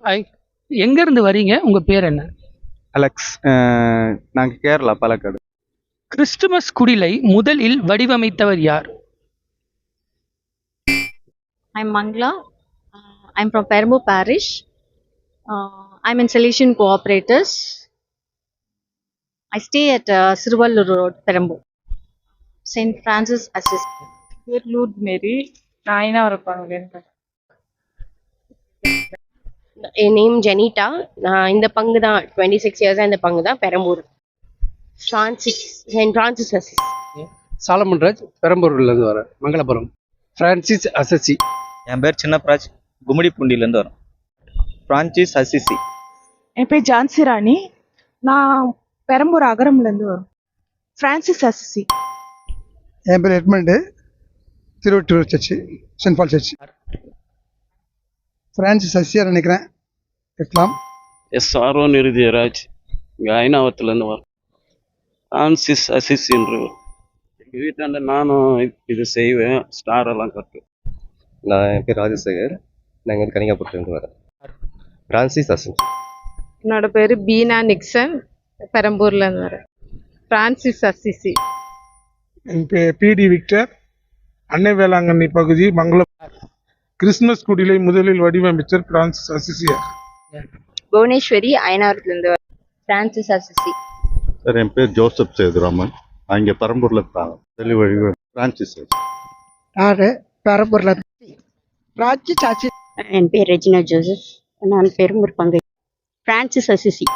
Hi எங்கேருந்து வரீங்க உங்கள் பேர் என்ன அலெக்ஸ் நாங்கள் கேரளா பாலக்காடு கிறிஸ்துமஸ் குடிலை முதலில் வடிவமைத்தவர் யார் I'm Mangla. Uh, I'm from Perambur Parish. Uh, I'm in Salesian Cooperators. I stay at uh, Siruvallur Road, Perambur. St. Francis Assist. பேர் லூட் மேரி நாயினா இருப்பாங்க என் நேம் ஜெனிட்டா. நான் இந்த பங்கு தான் டுவெண்ட்டி சிக்ஸ் இயர்ஸாக இந்த பங்கு தான் Perambur Francis saint Francis Assisi Solomon Raj பெரம்பூர்லேருந்து வரேன் மங்களபுரம் ஃப்ரான்சிஸ் அசசி என் பேர் சின்னப்ராஜ் கும்மிடிப்பூண்டிலேருந்து வரோம் ஃப்ரான்சிஸ் அசிசி என் பேர் ஜான்சி ராணி. நான் பெரம்பூர் அகரம்லேருந்து வரோம் ஃப்ரான்சிஸ் அசிசி என் பேர் Edmund Thiruvattur church saint Paul church Francis அசியார் நினைக்கிறேன். இருக்கலாம் எஸ் ஆர்வன் இறுதியராஜ் இங்கே ஐநாவத்துலேருந்து வரோம் ஃப்ரான்சிஸ் அசிஸ்ன்றவர் எங்கள் வீட்டாண்ட நானும் இது செய்வேன். ஸ்டார் எல்லாம் கட்டுவேன். நான் என் பேர் ராஜசேகர். நாங்கள் வந்து கனிகாபுரத்துலேருந்து வரேன். ஃப்ரான்சிஸ் அசன் என்னோட பேர் பீனா நிக்சன். பெரம்பூர்லேருந்து வரேன். Francis Assisi. என் பேர் பிடி விக்டர். அன்னை வேளாங்கண்ணி பகுதி மங்களம். கிறிஸ்துமஸ் குடிலை முதலில் வடிவமைச்சர் பிரான்சிஸ் அசிசியார். புவனேஸ்வரி அயனாவரத்துலேருந்து வரேன் ஃப்ரான்சிஸ் அசிசி சார் என் பேர் ஜோசப் சேதுராமன். நான் இங்கே பெரம்பூரில் தெளிவழி ஃப்ரான்சிஸ் யாரு? பெரம்பூர்ல ராஜி சாச்சி. என் பேர் ரெஜினா ஜோசப். நான் பெரும்பூர் பங்கு ஃப்ரான்சிஸ் அசிசி